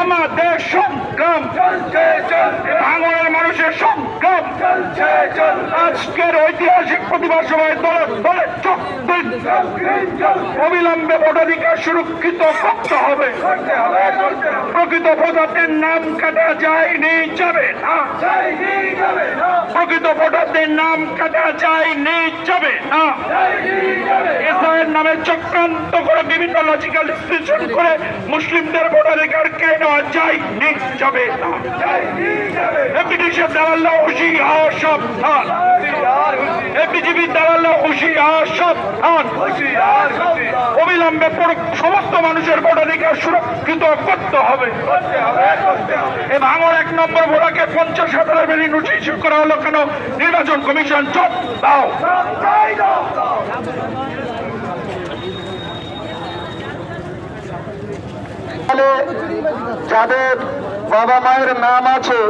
আমাদের সংগ্রাম। ভাঙনের মানুষের সংগ্রাম। আজকের ঐতিহাসিক প্রতিবাদ সভায় দলে দলে অবিলম্বে ভোটাধিকার সুরক্ষিত করতে হবে। প্রকৃত ভোটারদের নাম কাটা যায়নি, যাবে না। প্রকৃত ভোটারদের নাম কাটা যায়নি, যাবে না। নামে চক্রান্ত করে বিভিন্ন লজিক্যাল ডিসিশন করে মুসলিমদের ভোটাধিকার কেড়ে নেওয়া যায়নি যাবে না। ব্রিটিশের দালাল্লা হুশিয়ার, সাবধান। বিজেপি দালাল্লা হুশিয়ার, সাবধান। অবিলম্বে সমস্ত মানুষের ভোটাধিকার সুরক্ষিত করতে হবে। এই ভাঙর এক নম্বর ভোটাকে পঞ্চাশ হাজারের বেশি নোটিশ করা হলো কেন? নির্বাচন কমিশন চট দাও। যাদের বাবা মায়ের নাম আছে,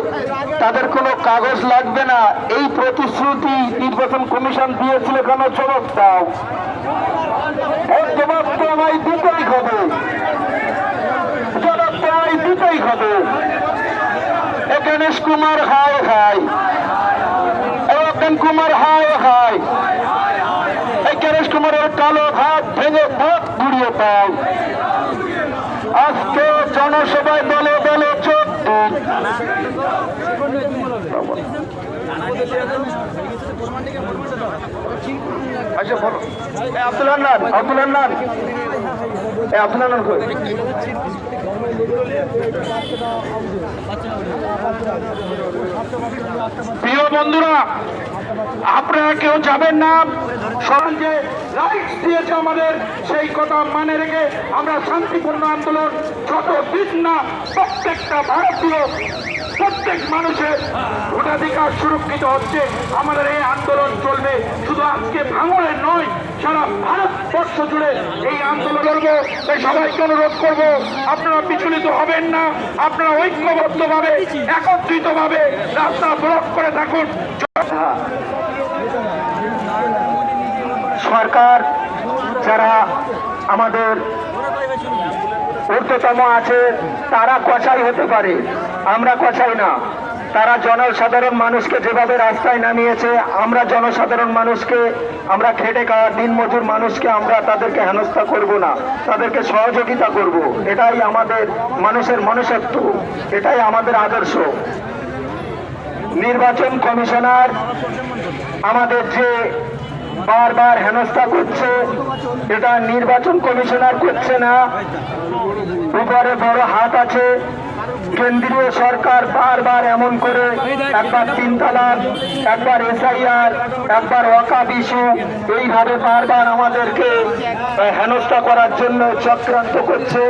তাদের কোনো কাগজ লাগবে না। এই প্রতিশ্রুতি নির্বাচন কমিশন দিয়েছিল কেন? জবাব হবে হবে গণেশ কুমার হায় হায় কুমার হায় হায় এই গণেশ কুমারের কালো ভাত ভেঙে ভাত ঘুরিয়ে পাও আজকে জনসভায় দলে দলে আচ্ছা বলো। আব্দুল হান্নান আব্দুল হান্নান। আব্দুল হান্নান প্রিয় বন্ধুরা আপনারা কেউ যাবেন না। সবাই যে রাইটস দিয়েছে আমাদের, সেই কথা মানে রেখে আমরা শান্তিপূর্ণ আন্দোলন যত দিন না প্রত্যেকটা ভারতীয়, প্রত্যেক মানুষের ভোটাধিকার সুরক্ষিত হচ্ছে, আমাদের এই আন্দোলন চলবে। শুধু আজকে ভাঙড়ে নয়, সারা ভারতবর্ষ জুড়ে এই আন্দোলন করব। তাই সবাইকে অনুরোধ করব, আপনারা বিচলিত হবেন না, আপনারা ঐক্যবদ্ধভাবে, একত্রিতভাবে রাস্তা ব্লক করে থাকুন। সরকার যারা আমাদের ঊর্ধ্বতম আছে, তারা কচাই হতে পারে। আমরা কচাই না। তারা জনসাধারণ মানুষকে যেভাবে রাস্তায় নামিয়েছে, আমরা জনসাধারণ মানুষকে, আমরা খেটে খাওয়া দিনমজুর মানুষকে আমরা তাদেরকে হেনস্থা করব না। তাদেরকে সহযোগিতা করব। এটাই আমাদের মানুষের মনুষ্যত্ব। এটাই আমাদের আদর্শ। নির্বাচন কমিশনার আমাদের যে বারবার হেনস্থা করছে, এটা নির্বাচন কমিশনার করছে না। উপরে বড় হাত আছে। কেন্দ্রীয় সরকার বারবার এমন করে, একবার তিন একবার এসআইআর, একবার ওয়াকাব ইস্যু, এইভাবে বারবার আমাদেরকে হেনস্থা করার জন্য চক্রান্ত করছে।